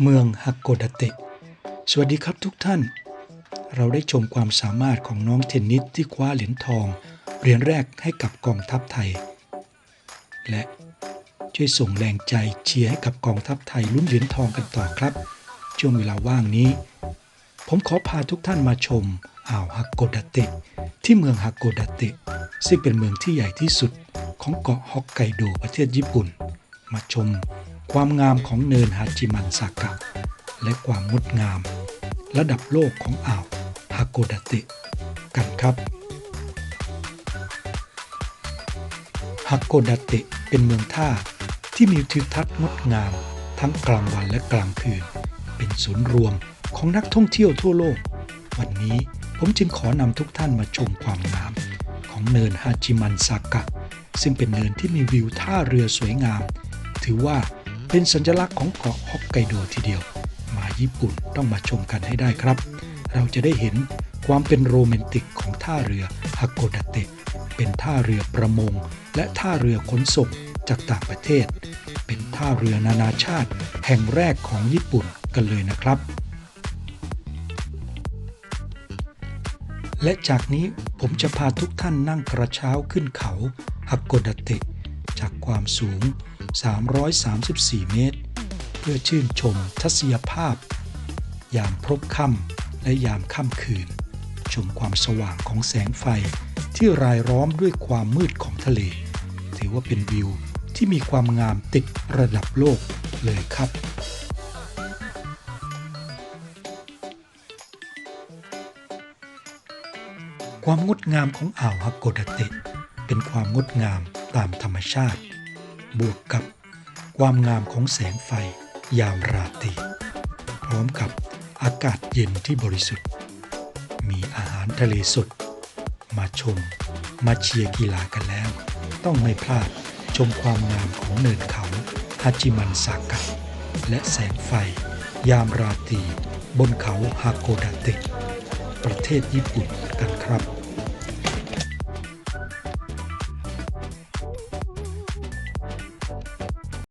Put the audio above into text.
เมืองฮักโกดาเตะ สวัสดีครับทุกท่าน เราได้ชมความสามารถของน้องเทนนิสที่คว้าเหรียญทอง เหรียญแรกให้กับกองทัพไทย และช่วยส่งแรงใจเชียร์ให้กับกองทัพไทยลุ้นเหรียญทองกันต่อครับ ช่วงเวลาว่างนี้ ผมขอพาทุกท่านมาชมอ่าวฮักโกดาเตะ ที่เมืองฮักโกดาเตะ ซึ่งเป็นเมืองที่ใหญ่ที่สุดของเกาะฮอกไกโดประเทศญี่ปุ่น มาชม ความงามของเนินฮาจิมันซากะ และความงดงาม ระดับโลกของอ่าวฮาโกดาเตะกันครับฮาโกดาเตะเป็นเมืองท่าที่มีทิวทัศน์งดงาม ทั้งกลางวันและกลางคืน เป็นศูนย์รวมของนักท่องเที่ยวทั่วโลก วันนี้ผมจึงขอนำทุกท่านมาชมความงาม ของเนินฮาจิมันซากะ ซึ่งเป็นเนินที่มีวิวท่าเรือสวยงาม ถือว่า เป็นสัญลักษณ์ของเกาะฮอกไกโดทีเดียว มาญี่ปุ่นต้องมาชมกันให้ได้ครับ เราจะได้เห็นความเป็นโรแมนติกของท่าเรือฮาโกดาเตะเป็นท่าเรือประมง และท่าเรือขนส่งจากต่างประเทศ เป็นท่าเรือนานาชาติ แห่งแรกของญี่ปุ่นกันเลยนะครับ และจากนี้ผมจะพาทุกท่านนั่งกระเช้าขึ้นเขาฮักโกดาเตะ จากความสูง 334 เมตร เพื่อชื่นชมทัศนียภาพ ยามพรบค่ำและยามค่ำคืน ชมความสว่างของแสงไฟที่รายล้อมด้วยความมืดของทะเล ถือว่าเป็นวิวที่มีความงามติดระดับโลกเลยครับความงดงามของอ่าวฮักโกดาเตะเป็นความงดงาม ตามธรรมชาติ บวกกับความงามของแสงไฟยามราตรีพร้อมกับอากาศเย็นที่บริสุทธิ์ มีอาหารทะเลสด มาชม มาเชียร์กีฬากันแล้ว ต้องไม่พลาดชมความงามของเนินเขาฮาจิมันซากะและแสงไฟ ยามราตรีบนเขาฮาโกดาเตะประเทศญี่ปุ่นกันครับ